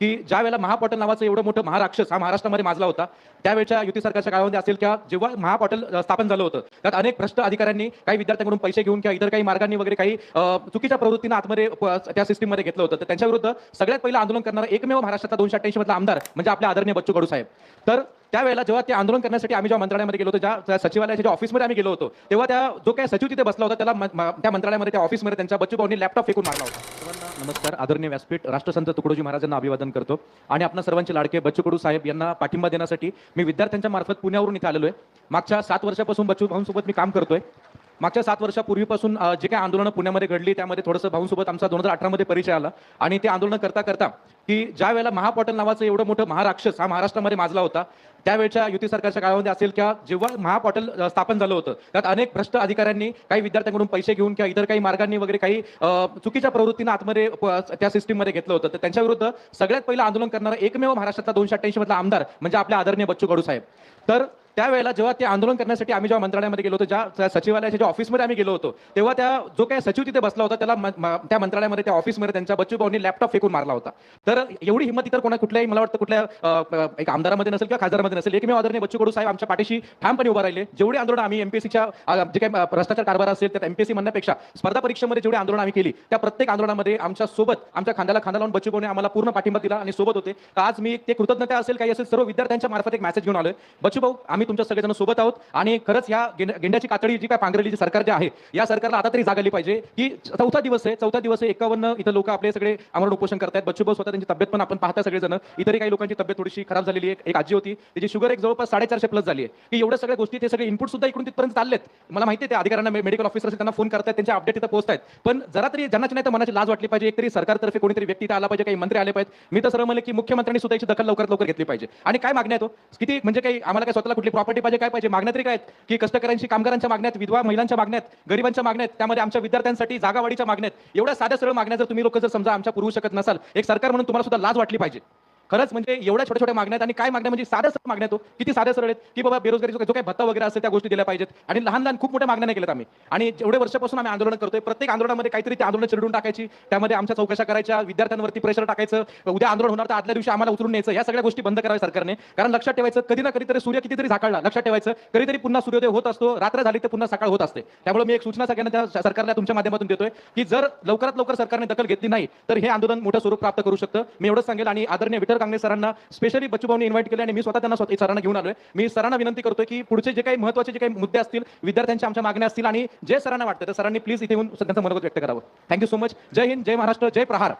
की ज्या वेळेला महापॉटल नावाचं एवढं मोठं महाराक्षस हा महाराष्ट्रामध्ये माजला होता त्यावेळच्या युती सरकारच्या काळामध्ये असेल किंवा जेव्हा महापॉटल स्थापन झालं होतं त्यात अनेक भ्रष्ट अधिकाऱ्यांनी काही विद्यार्थ्यांकडून पैसे घेऊन किंवा इतर काही मार्गांनी वगैरे काही चुकीच्या प्रवृत्तीनं आतमध्ये त्या सिस्टीममध्ये घेतलं होतं. तर त्यांच्याविरुद्ध सगळ्यात पहिलं आंदोलन करणारा एकमेव महाराष्ट्राचा दोनशे अठ्ठ्याऐंशी मधला आमदार म्हणजे आपल्या आदरणीय बच्चू कडू साहेब. तर त्यावेळेला जेव्हा ते आंदोलन करण्यासाठी आम्ही जेव्हा मंत्रालयामध्ये गेलो होतो ज्या सचिवालयाच्या ऑफिसमध्ये आम्ही गेलो होतो तेव्हा त्या जो काही सचिव तिथे बसला होता त्याला त्या मंत्रालयामध्ये त्या ऑफिसमध्ये त्यांच्या बच्चू भाऊनी लॅपटॉप फेकून मारला होता. नमस्कार आदरणीय व्यासपीठ राष्ट्रसंत तुकडोजी महाराजांना अभिवादन करतो. आणि आपल्या सर्वांचे लाडके बच्चू साहेब यांना पाठिंबा देण्यासाठी मी विद्यार्थ्यांच्या मार्फत पुण्यावरून इथे आलेलो आहे. मागच्या सात वर्षापासून बच्चू भाऊंसोबत मी काम करतोय. मागच्या सात वर्षापूर्वीपासून जे काही आंदोलनं पुण्यामध्ये घडली त्यामध्ये थोडंसं भाऊंसोबत आमचा दोन हजार अठरामध्ये परिचय आला. आणि ते आंदोलन करता करता की ज्या वेळेला महापॉटल नावाचं एवढं मोठं महाराक्षस हा महाराष्ट्रामध्ये माजला होता त्यावेळच्या युती सरकारच्या काळामध्ये असेल किंवा जेव्हा महापॉटल स्थापन झालं होतं त्यात अनेक भ्रष्ट अधिकाऱ्यांनी काही विद्यार्थ्यांकडून पैसे घेऊन किंवा इतर काही मार्गांनी वगैरे काही चुकीच्या प्रवृत्तीनं आतमध्ये त्या सिस्टीममध्ये घेतलं होतं. तर त्यांच्याविरुद्ध सगळ्यात पहिलं आंदोलन करणारा एकमेव महाराष्ट्राचा दोनशे अठ्ठ्याऐंशी मधला आमदार म्हणजे आपले आदरणीय बच्चू कडू साहेब. तर त्यावेळेला जेव्हा ते आंदोलन करण्यासाठी आम्ही जेव्हा मंत्रालयामध्ये गेलो होतो ज्या सचिवालयाच्या ज्या ऑफिसमध्ये आम्ही गेलो होतो तेव्हा त्या जो काही सचिव तिथे बसला होता त्याला त्या मंत्रालयामध्ये त्या ऑफिसमध्ये त्यांच्या बच्चू भाऊनी लॅपटॉप फेकून मारला होता. तर एवढी हिंमत इतर कोणा कुठल्याही मला वाटतं कुठल्या एक आमदारामध्ये नसेल किंवा खासदारामध्ये नसेल एकमेव आदरणीय बच्चू कडू साहेब आमच्या पाठीशी ठामपणे उभा राहिले. जेवढी आंदोलन आम्ही एमपीएससीच्या जे काही भ्रष्टाचार कारभार असेल त्यात एमपीएससी म्हणण्यापेक्षा स्पर्धा परीक्षेमध्ये जेवढी आंदोलन आम्ही केली त्या प्रत्येक आंदोलनामध्ये आमच्यासोबत आमच्या खांद्याला खांदा लावून बच्चू भाऊने आम्हाला पूर्ण पाठिंबा दिला आणि सोबत होते. आज मी ते कृतज्ञता असेल काही असेल सर्व विद्यार्थ्यांच्या मार्फत एक मेसेज घेऊन आलोय. बच्चू भाऊ आम्ही तुमच्या सगळेजण सोबत आहोत. आणि खरंच या गेंड्याची कातडी जी काय पांघरलेली जी सरकार जे आहे या सरकारला आता तरी जागाली पाहिजे. की चौथा दिवस आहे चौथा दिवस आहे एकावन्न इथं लोक आपले सगळे आमरण उपोषण करतायत. बच्चू स्वतः त्यांची तब्येत पण आपण पाहता सगळेजण. इतरही काही लोकांची तब्येत थोडीशी खराब झालेली आहे. एक आजी होती त्याची शुगर एक जवळपास साडेचारशे प्लस झाली आहे. की एवढ्या सगळ्या गोष्टी ते सगळे इनपुट सुद्धा इकडून तिथपर्यंत चाललेत. मला माहिती आहे त्या अधिकाऱ्यांना मेडिकल ऑफिसर त्यांना फोन करतात त्यांचे अपडेट इथं पोहोचतात पण जरा तरी ज्यांना नाही तर मनाची लाज वाटली पाहिजे. एकतरी सरकारतर्फे कोणीतरी व्यक्ती आला पाहिजे काही मंत्री आले पाहिजेत. मी तर सरळ म्हणले की मुख्यमंत्र्यांनी सुद्धा याची दखल लवकरात लवकर घेतली पाहिजे. आणि काय मागण्या येतो हो? किती म्हणजे काही आम्हाला काय स्वतःला कुठली प्रॉपर्टी पाहिजे काय पाहिजे? मागण्या तरी काय आहेत? की कष्टकऱ्यांची कामगारांच्या मागण्यात विधवा महिलांच्या मागण्यात गरिबांच्या मागण्यात त्यामध्ये आमच्या विद्यार्थ्यांसाठी जागावाढीच्या मागण्यात एवढ्या साध्या सरळ मागण्या जर तुम्ही लोक जर समजा आमच्या पुरवू शकत नसाल एक सरकार म्हणून तुम्हाला सुद्धा लाज वाटली पाहिजे. खरंच म्हणजे एवढ्या छोट्या छोट्या मागण्यात आणि काय मागण्या म्हणजे साध्या सरळ मागण्यात तो? किती साध्या सरळ आहेत की बाबा बेरोजगारी जो काही भत्ता वगैरे असेल त्या गोष्टी दिल्या पाहिजेत. आणि लहान लहान खूप मोठ्या मागण्या नाही केल्यात आम्ही. आणि जेवढे वर्षापासून आम्ही आंदोलन करतोय प्रत्येक आंदोलनामध्ये काहीतरी ते आंदोलन चिरडून टाकायची. त्यामध्ये आमच्या चौकशा करायच्या विद्यार्थ्यांवरती प्रेशर टाकायचं. उद्या आंदोलन होणार तर आदल्या दिवशी आम्हाला उतरून न्यायचं. या सगळ्या गोष्टी बंद कराव्या सरकारने. कारण लक्षात ठेवायचं कधी ना कधीतरी सूर्य कितीतरी झाकळला लक्षात ठेवायचं कधीतरी पुन्हा सूर्योदय होत असतो रात्र झाली तर पुन्हा सकाळ होत असते. त्यामुळे मी एक सूचना सगळ्यांना त्या सरकारला तुमच्या माध्यमातून देतोय की जर लवकरात लवकर सरकारने दखल घेतली नाही तर हे आंदोलन मोठं स्वरूप प्राप्त करू शकतं. मी एवढंच सांगेल आणि आदरणीय विठ्ठल कांगणे सरांना स्पेशली बच्चूभाऊनी इन्व्हाइट केले आणि मी स्वतः त्यांना स्वतः सरांना घेऊन आलोय मी सरांना विनंती करतोय की पुढचे जे काही महत्त्वाचे जे काही मुद्दे असतील विद्यार्थ्यांच्या आमच्या मागण्या असतील आणि जे सरांना वाटतं तर सरांनी प्लीज इथे येऊन त्यांचं मनोगत व्यक्त करावं. थँक्यू सो मच जय हिंद जय महाराष्ट्र जय प्रहार.